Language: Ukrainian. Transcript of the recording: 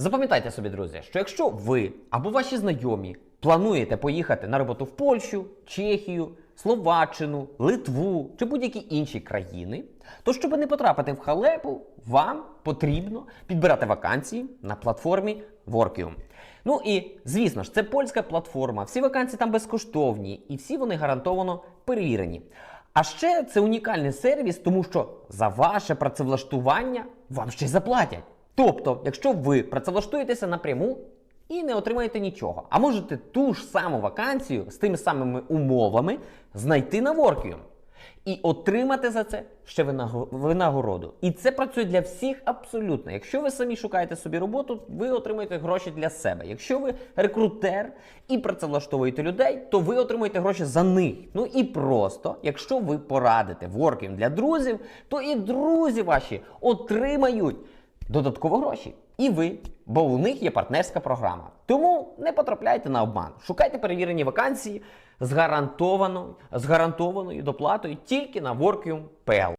Запам'ятайте собі, друзі, що якщо ви або ваші знайомі плануєте поїхати на роботу в Польщу, Чехію, Словаччину, Литву чи будь-які інші країни, то щоб не потрапити в халепу, вам потрібно підбирати вакансії на платформі Workium. Ну і звісно ж, це польська платформа, всі вакансії там безкоштовні і всі вони гарантовано перевірені. А ще це унікальний сервіс, тому що за ваше працевлаштування вам ще й заплатять. Тобто, якщо ви працевлаштуєтеся напряму і не отримаєте нічого, а можете ту ж саму вакансію з тими самими умовами знайти на Workium і отримати за це ще винагороду. І це працює для всіх абсолютно. Якщо ви самі шукаєте собі роботу, ви отримуєте гроші для себе. Якщо ви рекрутер і працевлаштовуєте людей, то ви отримуєте гроші за них. Ну і просто, якщо ви порадите Workium для друзів, то і друзі ваші отримають додатково гроші. І ви, бо у них є партнерська програма. Тому не потрапляйте на обман. Шукайте перевірені вакансії з гарантованою, з гарантованою доплатою тільки на Workium.pl.